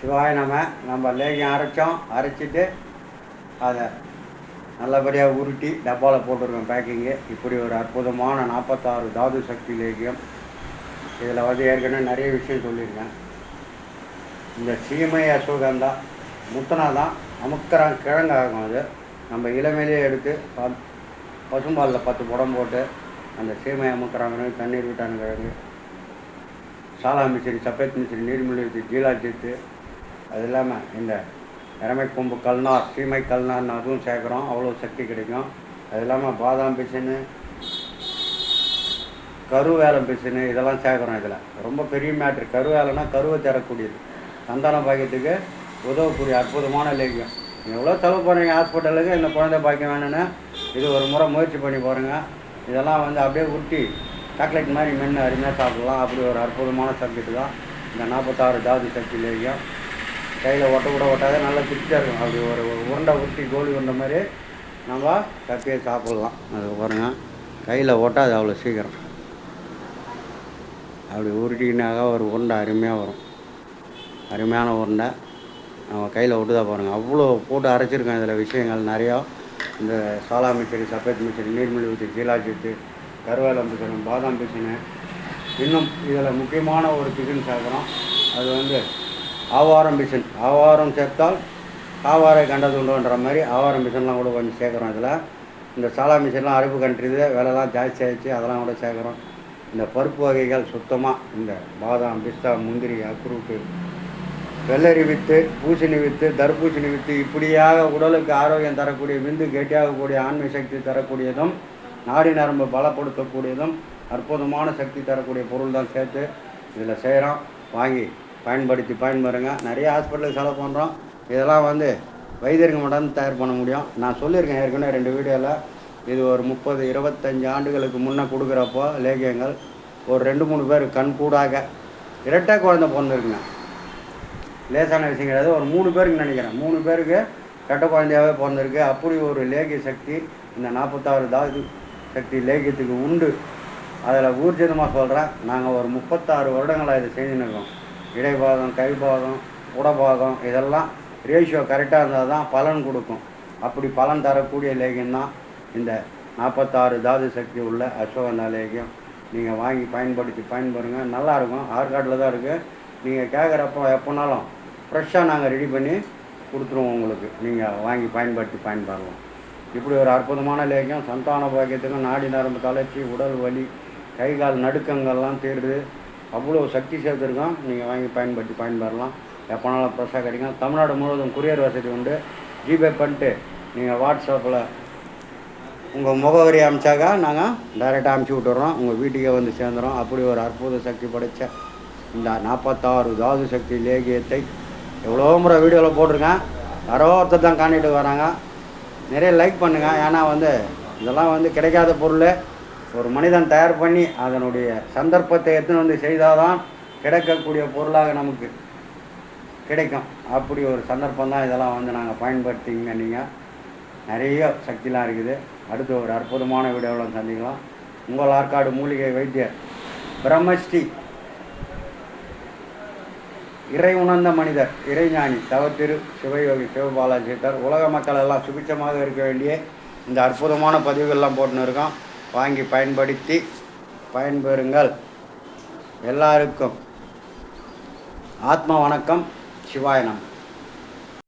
சிவாய நம்ம நம்ம லேகியம் அரைச்சோம் அரைச்சிட்டு அதை நல்லபடியாக உருட்டி டப்பாவில் போட்டிருக்கோம் பேக்கிங்கு இப்படி ஒரு அற்புதமான நாற்பத்தாறு தாது சக்தி லேகியம். இதில் வந்து ஏற்கனவே நிறைய விஷயம் சொல்லியிருக்கேன். இந்த சீமை அசுகந்தா முத்தனா தான் அமுக்கரம் கிழங்காகும் அது. நம்ம இளமையிலே எடுத்து ப- பசும்பாலில் பத்து புடம் போட்டு அந்த சீமை அமுக்கிறாங்க தண்ணீர் விட்டான கிழங்கு சாலா மிச்சிரி சப்பேத் மிஸ்ரி நீர்மொழி ஜீலா சேர்த்து அது இல்லாமல் இந்த இறமை கொம்பு கல்நார் சீமை கல்நார்னு அதுவும் சேர்க்குறோம். அவ்வளோ சக்தி கிடைக்கும். அது இல்லாமல் பாதாம் பிசின்னு கருவேலம் பிசின்னு இதெல்லாம் சேர்க்குறோம் இதில். ரொம்ப பெரிய மேட்ரு கருவேலைனா கருவை தரக்கூடியது. சந்தான பாக்கியத்துக்கு உதவக்கூடிய அற்புதமான லேகியம் எவ்வளோ செலவு பண்ணுறீங்க ஹாஸ்பிட்டலுக்கு? இந்த குழந்தை பாக்கியம் வேணும்னா இது ஒரு முறை முயற்சி பண்ணி பாருங்கள் இதெல்லாம் வந்து அப்படியே உருட்டி சாக்லேட் மாதிரி மென்று அருமையாக சாப்பிடலாம். அப்படி ஒரு அற்புதமான சப்ஜெக்ட் தான் இந்த நாற்பத்தாறு ஜாதி சக்தி லேகியம் கையில் ஒட்ட கூட ஒட்டாத நல்லா திருப்தியாக இருக்கும். அப்படி ஒரு உருண்டை உருட்டி கோழி உருண்டை மாதிரி நம்ம கப்பியை சாப்பிட்லாம். அது பாருங்கள் கையில் ஒட்டாது அவ்வளோ சீக்கிரம். அப்படி உருட்டினாக்கா ஒரு உருண்டை அருமையாக வரும். அருமையான உருண்டை. நம்ம கையில் ஒட்டுதா பாருங்கள் அவ்வளோ போட்டு அரைச்சிருக்கேன் இதில் விஷயங்கள் நிறையா. இந்த சாலா மிச்சரி சப்பேத் மிச்சரி நீர்மொழி ஊற்றி ஜீலாஜித்து கருவேலம் பிசனு பாதாம் பிசனு இன்னும் இதில் முக்கியமான ஒரு பிசன் சேர்க்குறோம் அது வந்து ஆவாரம் மிஷன். ஆவாரம் சேர்த்தால் ஆவாரை கண்டதுண்டோன்ற மாதிரி ஆவாரம் மிஷன்லாம் கூட கொஞ்சம் சேர்க்குறோம் இதில். இந்த சாலா மிஷின்லாம் அரபு கண்ட்ரிது விலைலாம் ஜாஸ்தி ஆகிடுச்சு அதெல்லாம் கூட சேர்க்குறோம். இந்த பருப்பு வகைகள் சுத்தமாக இந்த பாதாம் பிஸ்தா முந்திரி அக்ரூட்டு வெள்ளரி வித்து பூசணி வித்து தர்பூசணி வித்து இப்படியாக உடலுக்கு ஆரோக்கியம் தரக்கூடிய விந்து கெட்டியாகக்கூடிய ஆன்மீக சக்தி தரக்கூடியதும் நாடி நரம்பு பலப்படுத்தக்கூடியதும் அற்புதமான சக்தி தரக்கூடிய பொருள் தான் சேர்த்து இதில் செய்கிறோம். வாங்கி பயன்படுத்தி பயன்பெறுங்க. நிறைய ஹாஸ்பிட்டலுக்கு செலவு பண்ணுறோம் இதெல்லாம் வந்து வைத்தியர்கள் மட்டும் தயார் பண்ண முடியும். நான் சொல்லியிருக்கேன் ஏற்கனவே ரெண்டு வீடியோவில் இது ஒரு முப்பது இருபத்தஞ்சி ஆண்டுகளுக்கு முன்னே கொடுக்குறப்போ லேகியங்கள் ஒரு ரெண்டு மூணு பேர் கண் கூடாக. இரட்டை குழந்தை பிறந்திருக்குங்க லேசான விஷயம் கிடையாது ஒரு மூணு பேருக்கு நினைக்கிறேன். மூணு பேருக்கு இரட்டை குழந்தையாகவே பிறந்திருக்கு. அப்படி ஒரு லேகிய சக்தி இந்த நாற்பத்தாறு தாது சக்தி லேகியத்துக்கு உண்டு. அதில் ஊர்ஜிதமாக சொல்கிறேன் நாங்கள் ஒரு முப்பத்தாறு வருடங்களாக இதை செஞ்சுன்னு இருக்கோம். இடைபாகம் கைபாகம் உடபாகம் இதெல்லாம் ரேஷியோ கரெக்டாக இருந்தால் தான் பலன் கொடுக்கும். அப்படி பலன் தரக்கூடிய லேகியம் தான் இந்த நாற்பத்தாறு தாது சக்தி உள்ள அஸ்வகந்தா லேகியம். நீங்கள் வாங்கி பயன்படுத்தி பயன்படுங்க நல்லாயிருக்கும். ஆற்காட்டில் தான் இருக்குது நீங்கள் கேட்குறப்போ எப்போனாலும் ஃப்ரெஷ்ஷாக நாங்கள் ரெடி பண்ணி கொடுத்துருவோம் உங்களுக்கு. நீங்கள் வாங்கி பயன்படுத்தி பயன்படலாம் இப்படி ஒரு அற்புதமான லேகியம். சந்தான பாக்கியத்துக்கும் நாடி நரம்பு தளர்ச்சி உடல் வலி கை கால் நடுக்கங்கள்லாம் தீருது. அவ்வளோ சக்தி சேர்த்துருக்கோம் நீங்கள் வாங்கி பயன்படுத்தி பயன்பெறலாம் எப்போனாலும் ஃப்ரெஷ்ஷாக கிடைக்கும். தமிழ்நாடு முழுவதும் குரியர் வசதி உண்டு. ஜிபே பண்ணிட்டு நீங்கள் வாட்ஸ்அப்பில் உங்கள் முகவரி அமிச்சாக்கா நாங்கள் டைரெக்டாக அமுச்சு விட்டுறோம். உங்கள் வீட்டுக்கே வந்து சேர்ந்துடும் அப்படி ஒரு அற்புத சக்தி படைத்த இந்த நாற்பத்தாறு தாது சக்தி லேகியத்தை எவ்வளோ முறை வீடியோவில் போட்டிருக்கேன். யாரோ ஒருத்தர் தான் காண்டிட்டு வராங்க. நிறைய லைக் பண்ணுங்கள் ஏன்னா வந்து இதெல்லாம் வந்து கிடைக்காத பொருள். ஒரு மனிதன் தயார் பண்ணி அதனுடைய சந்தர்ப்பத்தை எடுத்துன்னு வந்து செய்தால் தான் கிடைக்கக்கூடிய பொருளாக நமக்கு கிடைக்கும். அப்படி ஒரு சந்தர்ப்பம் தான் இதெல்லாம் வந்து நாங்கள் பயன்படுத்திங்க நீங்கள் நிறைய சக்திலாம் இருக்குது. அடுத்து ஒரு அற்புதமான வீடியோவில் சந்திக்கலாம். உங்கள் ஆற்காடு மூலிகை வைத்தியர் பிரம்மஸ்ரீ. இறை உணர்ந்த மனிதர் இறைஞானி தவத்திரு சிவயோகி சிவபாலாஜி சித்தர் உலக மக்கள் எல்லாம் சுபிச்சமாக இருக்க வேண்டிய இந்த அற்புதமான பதிவுகள்லாம் போட்டுன்னு இருக்கோம் வாங்கி பயன்படுத்தி பயன்பெறுங்கள். எல்லாருக்கும் ஆத்ம வணக்கம். சிவாயனம்